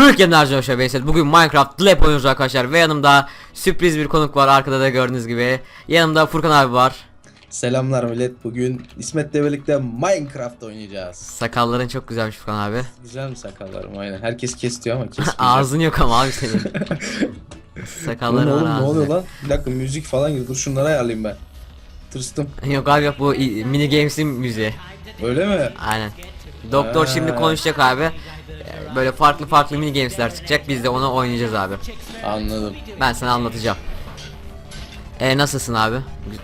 Hürriyet Hoş'a Veysel. Bugün Minecraft Lab oynuyoruz arkadaşlar ve yanımda sürpriz bir konuk var arkada da gördüğünüz gibi. Yanımda Furkan abi var. Selamlar millet. Bugün İsmet'le birlikte Minecraft oynayacağız. Sakalların çok güzelmiş Furkan abi. Güzel mi sakallarım aynen. Herkes kesiyor ama kesmeyecek. Ağzın yok ama abi senin. Oğlum, Sakalların oğlum var ne oluyor lan? Bir dakika müzik falan gibi. Dur şunları ayarlayayım ben. Tırstım. Yok abi yok bu mini games'in müziği. Öyle mi? Aynen. Doktor şimdi konuşacak abi. Ee, Böyle farklı farklı mini games'ler çıkacak. Biz de onu oynayacağız abi. Anladım. Ben sana anlatacağım. E nasılsın abi?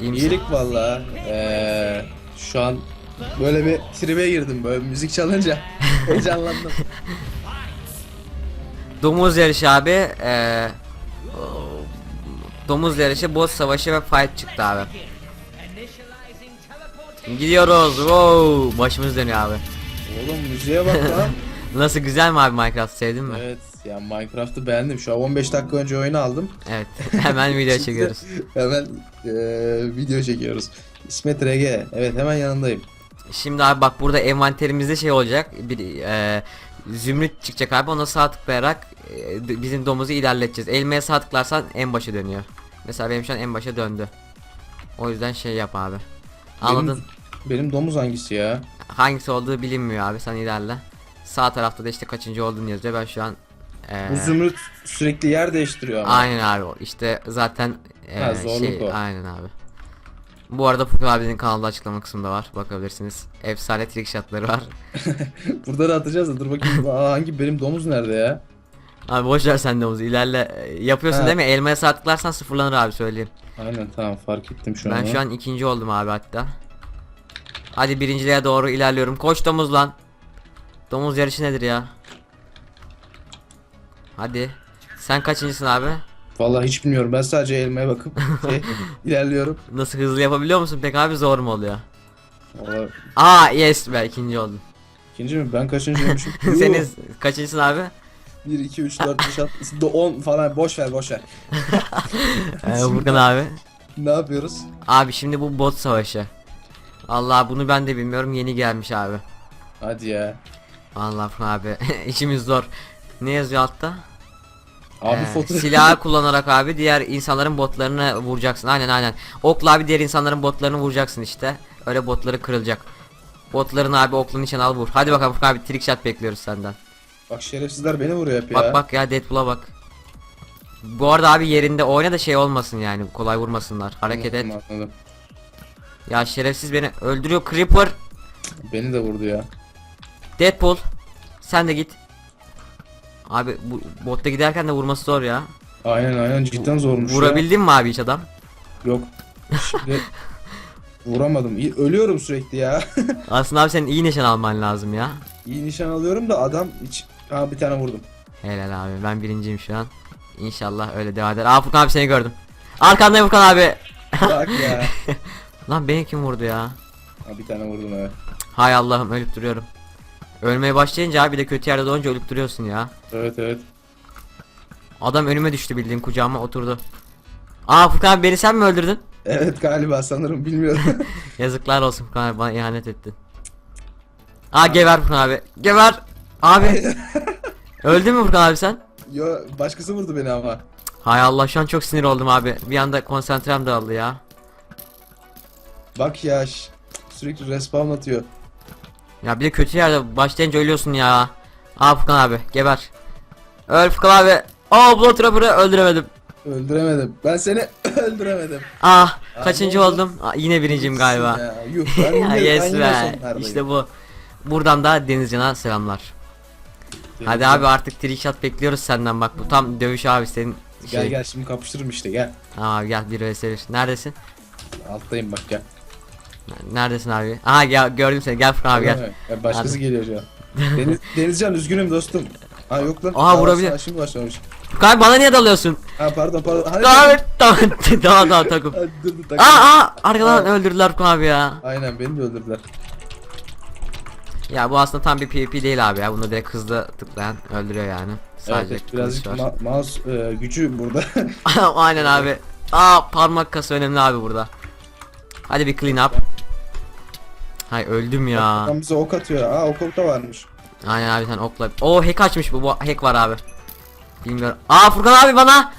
İyi misin? İyilik valla. Ee, şu an böyle bir tribe girdim böyle müzik çalınca. Heyecanlandım. Domuz yarışı abi. Eee domuz yarışı, boss savaşı ve fight çıktı abi. Gidiyoruz. Wow, başımız dönüyor abi. Oğlum müziğe bak lan. Nasıl güzel mi abi Minecraft sevdin mi? evet ya Minecraft'ı beğendim. Şu an 15 dakika önce oyunu aldım. Evet. Hemen video çekiyoruz. Hemen eee, video çekiyoruz. İsmet RG. Evet hemen yanındayım. Şimdi abi bak burada envanterimizde şey olacak. Bir eee zümrüt çıkacak abi. Ona sağ tıklayarak d- bizim domuzu ilerleteceğiz. Elmaya sağ tıklarsan en başa dönüyor. Mesela benim şu an en başa döndü. O yüzden şey yap abi. Anladın? Benim, benim domuz hangisi ya? Hangisi olduğu bilinmiyor abi sen ilerle. Sağ tarafta da işte kaçıncı olduğunu yazıyor. Ben şu an eee, Bu zümrüt sürekli yer değiştiriyor ama. Aynen abi o. işte zaten eee, Ha, şey o. aynen abi. Bu arada Furkan abinin kanalda açıklama kısmında var. Bakabilirsiniz. Efsane trick shotları var. Burada da atacağız da dur bakayım. Aa, hangi benim domuz nerede ya? Abi boş ver sen de omuzu. İlerle e, yapıyorsun Ha. değil mi? Elmaya sağ tıklarsan sıfırlanır abi söyleyeyim. Aynen tamam fark ettim şu an. Ben şu an ikinci oldum abi hatta. Hadi birinciliğe doğru ilerliyorum. Koş domuz lan. Domuz yarışı nedir ya? Hadi. Sen kaçıncısın abi? Vallahi hiç bilmiyorum. Ben sadece elmaya bakıp şey, ilerliyorum. Nasıl hızlı yapabiliyor musun pek abi zor mu oluyor? Vallahi Aa yes be ikinci oldum. ikinci mi? Ben kaçıncıymışım? Senin kaçıncısın abi? 1, 2, 3, 4, 5, 6, 10 falan boş ver boş ver. Ee, Furkan abi. Ne yapıyoruz? Abi şimdi bu bot savaşı. Allah bunu ben de bilmiyorum yeni gelmiş abi. Hadi ya. Allah abi işimiz zor. Ne yazıyor altta? Abi Ee, fotoğraf. silahı kullanarak abi diğer insanların botlarını vuracaksın. Aynen aynen. Okla abi diğer insanların botlarını vuracaksın işte. Öyle botları kırılacak. Botların abi oklun içine al vur. Hadi bakalım abi trick shot bekliyoruz senden. Bak şerefsizler beni vuruyor hep ya. Bak bak ya Deadpool'a bak. Bu arada abi yerinde oyna da şey olmasın yani kolay vurmasınlar. Hareket et. Anladım, anladım. Ya şerefsiz beni öldürüyor Creeper. Beni de vurdu ya. Deadpool. Sen de git. Abi bu botta giderken de vurması zor ya. Aynen aynen cidden zormuş ya. Vurabildin mi abi hiç adam? Yok. Şimdi vuramadım. Ölüyorum sürekli ya. Aslında abi senin iyi nişan alman lazım ya. İyi nişan alıyorum da adam hiç... Ha bir tane vurdum. Helal abi ben birinciyim şu an. İnşallah öyle devam eder. Aa Furkan abi seni gördüm. Arkandayım Furkan abi. Bak ya. Lan beni kim vurdu ya? Ha bir tane vurdum evet. Hay Allah'ım ölüp duruyorum. Ölmeye başlayınca abi de kötü yerde doğunca ölüp duruyorsun ya. Evet evet. Adam önüme düştü bildiğin kucağıma oturdu. Aa Furkan abi beni sen mi öldürdün? Evet galiba sanırım bilmiyorum. Yazıklar olsun Furkan abi bana ihanet ettin. Aa geber Furkan abi. Geber. Abi. Öldün mü Furkan abi sen? Yo başkası vurdu beni ama. Hay Allah şu an çok sinir oldum abi. Bir anda konsantrem dağıldı ya. Bak ya sürekli respawn atıyor. Ya bir de kötü yerde başlayınca ölüyorsun ya. Aa Furkan abi geber. Öl Furkan abi. Aa Blood Trapper'ı öldüremedim. Öldüremedim. Ben seni öldüremedim. Ah Aa, kaçıncı oldum? Aa, yine birinciyim galiba. Ya, yuh ben yine, Ya ben yes yine be. İşte bu. Buradan da Denizcan'a selamlar. Hadi abi artık trick shot bekliyoruz senden bak bu tam dövüş abi senin Gel şey. gel şimdi kapıştırırım işte gel. Aa gel bir vs. Neredesin? Alttayım bak gel. Neredesin abi? Aha gel gördüm seni. Gel Furkan abi gel. Ya başkası Hadi. geliyor an. Deniz, Denizcan üzgünüm dostum. Ha yok lan. Aha, vurabilir. Şimdi başlamış. Furkan bana niye dalıyorsun? Ha pardon pardon. Hani Abi tamam tamam tamam takım. Ha, dur dur tak. Aa aa arkadan öldürdüler Furkan abi ya. Aynen beni de öldürdüler. Ya bu aslında tam bir PvP değil abi ya. Bunda direkt hızlı tıklayan öldürüyor yani. Sadece evet, birazcık ma- mouse e, gücü burada. Aynen abi. Aa parmak kası önemli abi burada. Hadi bir clean up. Hay öldüm ya. Tam bize ok atıyor. Aa ok ok da varmış. Aynen abi sen okla. O hack açmış bu. Bu hack var abi. Bilmiyorum. Aa Furkan abi bana.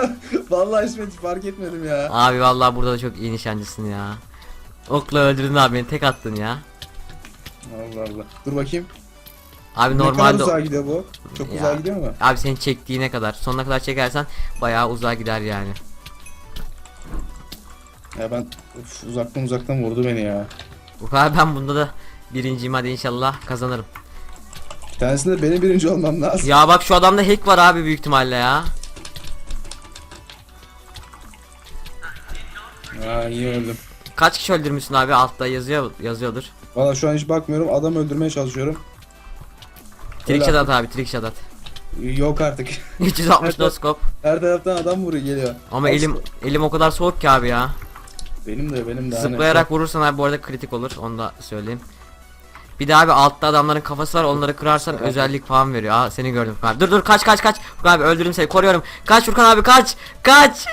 Vallahi İsmet fark etmedim ya. Abi vallahi burada da çok iyi nişancısın ya. Okla öldürdün abi beni tek attın ya. Allah Allah. Dur bakayım. Abi Ne kadar normalde uzağa gidiyor bu? Çok Ya. uzağa gidiyor mu? abi seni çektiğine kadar sonuna kadar çekersen bayağı uzağa gider yani. Ya ben uf, uzaktan uzaktan vurdu beni ya. Furkan abi ben bunda da birinciyim hadi inşallah kazanırım. Bir tanesinde benim birinci olmam lazım. Ya bak şu adamda hack var abi büyük ihtimalle ya. Ha iyi öldüm. Kaç kişi öldürmüşsün abi altta yazıyor yazıyordur. Valla şu an hiç bakmıyorum. Adam öldürmeye çalışıyorum. Trick Öyle shot at abi trick shot at. Yok artık. 360 no scope. Her taraftan adam vuruyor geliyor. Ama Al- elim elim o kadar soğuk ki abi ya. Benim de benim de. hani- Zıplayarak vurursan abi bu arada kritik olur onu da söyleyeyim. Bir de abi altta adamların kafası var onları kırarsan Evet. özellik falan veriyor. Aa seni gördüm Furkan abi. Dur dur kaç kaç kaç. Furkan abi öldürürüm seni koruyorum. Kaç Furkan abi kaç. Kaç.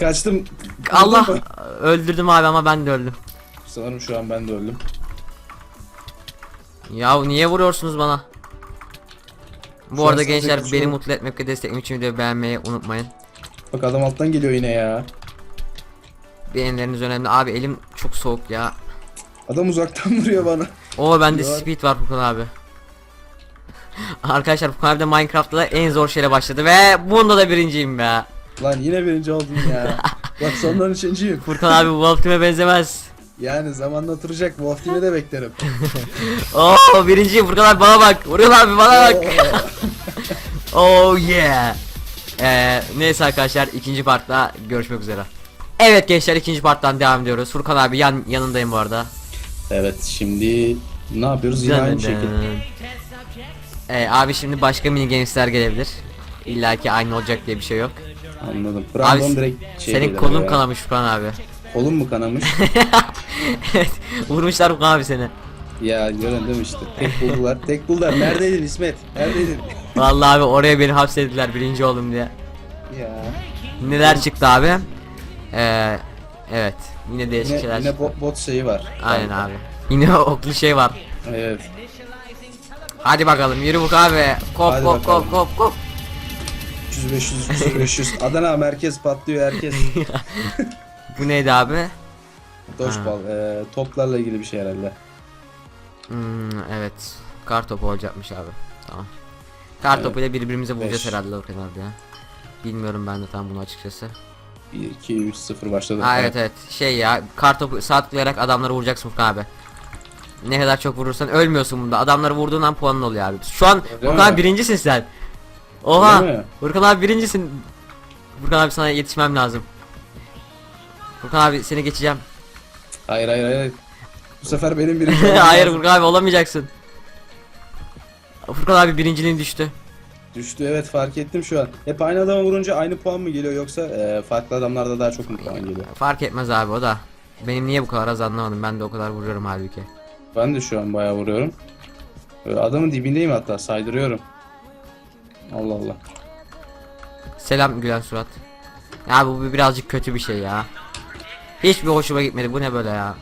Kaçtım. Allah öldürdüm abi ama ben de öldüm. Sanırım şu an ben de öldüm. Ya niye vuruyorsunuz bana? Bu Şu arada gençler beni mutlu etmek ve desteklemek için videoyu beğenmeyi unutmayın. Bak adam alttan geliyor yine ya. Beğenileriniz önemli. Abi elim çok soğuk ya. Adam uzaktan vuruyor bana. Oo bende Var. speed var Furkan abi. Arkadaşlar Furkan abi de Minecraft'ta en zor şeyle başladı ve bunda da birinciyim be. Lan yine birinci oldun ya. Bak sondan üçüncüyüm. Furkan abi Wolf Team'e benzemez. Yani zamanla oturacak. Wolf Team'e de beklerim. Oo birinciyim Furkan abi bana bak. Vuruyorlar abi bana bak. Oh yeah. Ee, neyse arkadaşlar ikinci partta görüşmek üzere. Evet gençler ikinci parttan devam ediyoruz. Furkan abi yan yanındayım bu arada. evet şimdi ne yapıyoruz? Yine aynı şekilde. Ee, abi şimdi başka mini gamesler gelebilir. İlla ki aynı olacak diye bir şey yok. Anladım. Abi direkt şey senin kolun ya. kanamış Furkan abi. Kolun mu kanamış? evet vurmuşlar Furkan abi seni. ya gören değil mi işte. Tek buldular. Tek buldular. Neredeydin İsmet? Neredeydin? Vallahi abi oraya beni hapsettiler birinci oldum diye. ya. Neler çıktı abi? Ee, evet yine değişik Yine, şeyler yine çıktı. bot, bot şeyi var. Aynen abi. Yine oklu şey var. Evet. Hadi bakalım yürü bu abi. Kop Hadi kop bakalım. kop kop kop. 300 500 300 500. Adana merkez patlıyor herkes. Bu neydi abi? Dodgeball. E, toplarla ilgili bir şey herhalde. Hmm, evet. Kar topu olacakmış abi. Tamam. Kar Evet. topuyla birbirimize vuracağız Beş. herhalde o kenarda ya. Bilmiyorum ben de tam bunu açıkçası. 1 2 3 0 başladı. Ha evet evet. Şey ya kar topu sağ tıklayarak adamları vuracaksın Furkan abi. Ne kadar çok vurursan ölmüyorsun bunda. Adamları vurduğun an puanın oluyor abi. Şu an Öyle Furkan abi birincisin sen. Oha. Öyle mi? Furkan abi birincisin. Furkan abi sana yetişmem lazım. Furkan abi seni geçeceğim. Hayır hayır hayır. Bu sefer benim birinci Hayır. Furkan abi olamayacaksın. Furkan abi birinciliğin düştü. Düştü evet fark ettim şu an. Hep aynı adama vurunca aynı puan mı geliyor yoksa e, farklı adamlarda daha çok mu puan geliyor? Fark etmez abi o da. Benim niye bu kadar az anlamadım. Ben de o kadar vuruyorum halbuki. Ben de şu an bayağı vuruyorum. Böyle adamın dibindeyim hatta saydırıyorum. Allah Allah. Selam gülen surat. Ya bu birazcık kötü bir şey ya. Hiçbir hoşuma gitmedi. Bu ne böyle ya?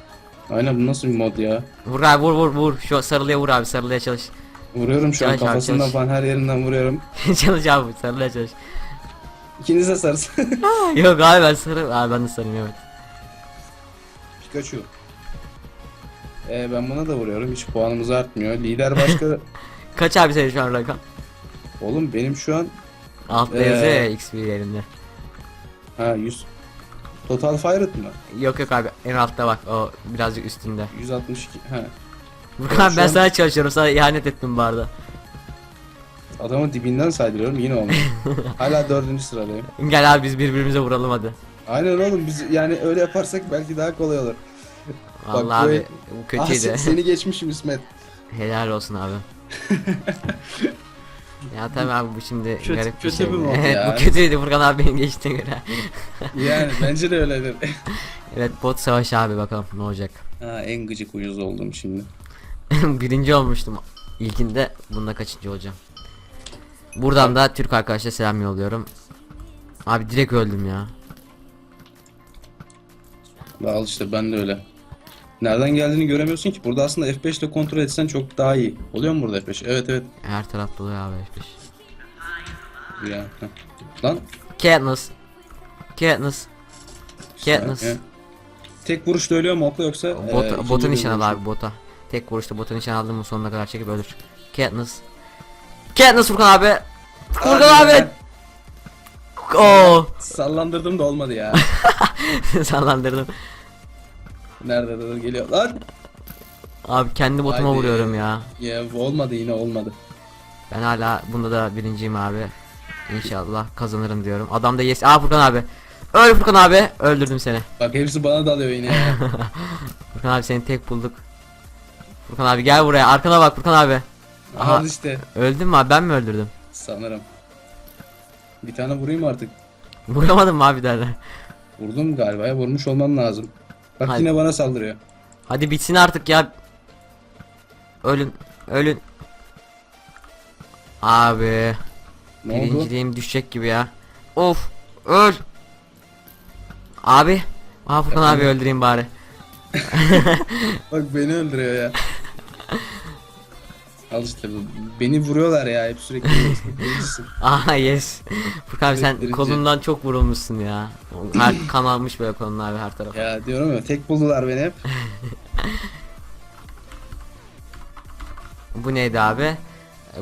Aynen bu nasıl bir mod ya? Vur abi vur vur vur. Şu sarılıya vur abi sarılıya çalış. Vuruyorum şu an Çalış abi, kafasından çalış. falan her yerinden vuruyorum. çalış abi sarılıya çalış. İkiniz de sarısın. Yok abi ben sarı. Abi ben de sarıyım evet. Pikachu. Ee, ben buna da vuruyorum. Hiç puanımız artmıyor. Lider başka... Kaç abi senin şu an rakam? Oğlum benim şu an... Altta Ee, yazıyor ya XP yerinde. Ha 100. Total Fired mı? Yok yok abi en altta bak o birazcık üstünde. 162. Ha. Furkan ben an- sana çalışıyorum sana ihanet ettim bu arada. Adamı dibinden saydırıyorum yine olmuyor. Hala dördüncü sıradayım. Gel abi biz birbirimize vuralım hadi. Aynen oğlum biz yani öyle yaparsak belki daha kolay olur. Vallahi bu abi bu Ah, kötüydü. se- seni geçmişim İsmet. Helal olsun abi. ya tabii abi bu şimdi Kötü- garip bir kötü şey. bir Evet, ya. bu kötüydü Furkan abi benim geçtiğine göre. Yani bence de öyledir. evet bot savaşı abi bakalım ne olacak. ha, en gıcık uyuz oldum şimdi. Birinci olmuştum ilkinde bunda kaçıncı olacağım. Buradan da Türk arkadaşlara selam yolluyorum. Abi direkt öldüm ya. Al işte ben de öyle. nereden geldiğini göremiyorsun ki. Burada aslında F5 ile kontrol etsen çok daha iyi. Oluyor mu burada F5? Evet evet. Her taraf dolu ya F5. Ya. heh. Lan. Katniss. Katniss. Katniss. Tek vuruşta ölüyor mu okla yoksa? Bot, e, bota ikinci nişan al abi bota. Tek vuruşta bota nişan aldın mı sonuna kadar çekip ölür. Katniss. Katniss Furkan abi. Furkan abi. Oo. Sallandırdım da olmadı ya. Sallandırdım. Nerede dur geliyor lan. Abi kendi botuma Haydi. vuruyorum ya. Ya olmadı yine olmadı. Ben hala bunda da birinciyim abi. İnşallah kazanırım diyorum. Adam da yes. Aa Furkan abi. Öl Furkan abi. Öldürdüm seni. Bak hepsi bana dalıyor yine. Furkan abi seni tek bulduk. Furkan abi gel buraya. Arkana bak Furkan abi. Aha. Al işte Öldün mü abi? Ben mi öldürdüm? sanırım. Bir tane vurayım artık. Vuramadım mı abi derler. Vurdum galiba ya vurmuş olmam lazım. Bak Hadi. yine bana saldırıyor. Hadi bitsin artık ya. Ölün. Ölün. Abi. Ne oldu? Birinciliğim düşecek gibi ya. Of. Öl. Abi. Aa Furkan abi öldüreyim bari. Bak beni öldürüyor ya. Al işte bu- beni vuruyorlar ya hep sürekli. Aha yes. Furkan abi sen Birinci. kolundan çok vurulmuşsun ya. Her kan almış böyle kolun abi her tarafa. ya diyorum ya tek buldular beni hep. Bu neydi abi?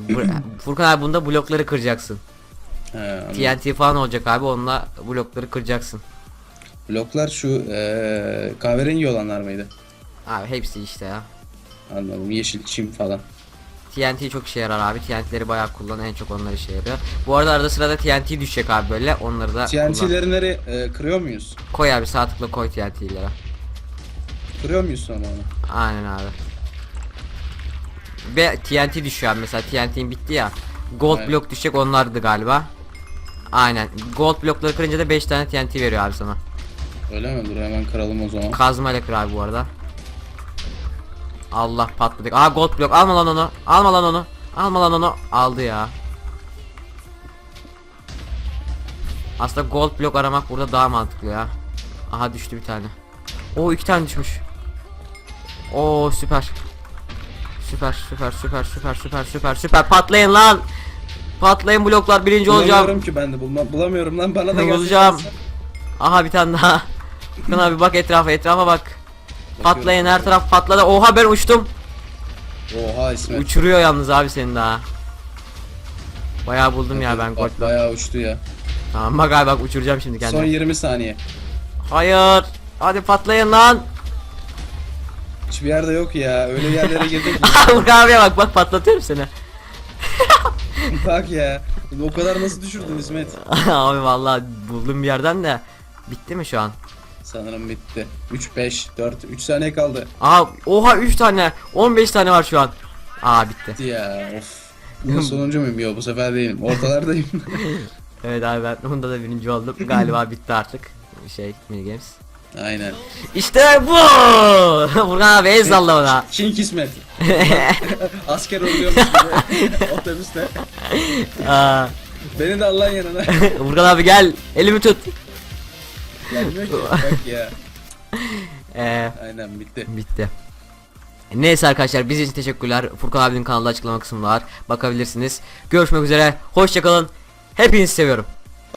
Bu- Furkan abi bunda blokları kıracaksın. He, anladım. TNT falan olacak abi onunla blokları kıracaksın. Bloklar şu eee kahverengi olanlar mıydı? Abi hepsi işte ya. Anladım yeşil çim falan. TNT çok işe yarar abi. TNT'leri bayağı kullan. En çok onlar işe yarıyor. Bu arada arada sırada TNT düşecek abi böyle. Onları da. TNT'leri nereye eee, kırıyor muyuz? Koy abi sağ tıkla koy TNT'lere. Kırıyor muyuz sonra onu? Aynen abi. Ve TNT düşüyor abi mesela TNT'in bitti ya. Gold Evet. blok düşecek onlardı galiba. Aynen. Gold blokları kırınca da 5 tane TNT veriyor abi sana. Öyle mi? Dur hemen kıralım o zaman. Kazma ile kır abi bu arada. Allah patladık. Aa gold blok alma lan onu. Alma lan onu. Alma lan onu. Aldı ya. Aslında gold blok aramak burada daha mantıklı ya. Aha düştü bir tane. Oo iki tane düşmüş. Oo süper. Süper süper süper süper süper süper süper patlayın lan. Patlayın bloklar birinci olacağım. Bulamıyorum ki ben de bulma, bulamıyorum lan bana da. Bulacağım. Aha bir tane daha. Furkan abi bak etrafa etrafa bak. Patlayın her taraf patladı. Oha ben uçtum. Oha İsmet. Uçuruyor yalnız abi senin daha. Bayağı buldum ya ben Bak. Bayağı uçtu ya. Tamam bak abi bak uçuracağım şimdi Son kendimi. 20 saniye. Hayır. Hadi patlayın lan. Hiçbir yerde yok ya. Öyle yerlere girdik. Furkan abiye bak bak patlatıyorum seni. Bak ya. O kadar nasıl düşürdün İsmet? abi vallahi buldum bir yerden de. Bitti mi şu an? Sanırım bitti. 3 5 4 3 saniye kaldı. Aa oha 3 tane. 15 tane var şu an. Aa bitti. Bitti ya. Of. Bunun sonuncu muyum? Yok bu sefer değilim. Ortalardayım. Evet abi ben onda da birinci oldum. Galiba bitti artık. Şey mini games. Aynen. İşte bu. Furkan abi el salla ona. King İsmet. Asker oluyormuş gibi otobüste. Aa, Beni de Allah'ın yanına. Furkan abi gel elimi tut. Gelmiyor ki. Bak ya. Ee, Aynen bitti. bitti. Neyse arkadaşlar biz için teşekkürler. Furkan abinin kanalda açıklama kısmında var. Bakabilirsiniz. Görüşmek üzere. Hoşçakalın. Hepinizi seviyorum.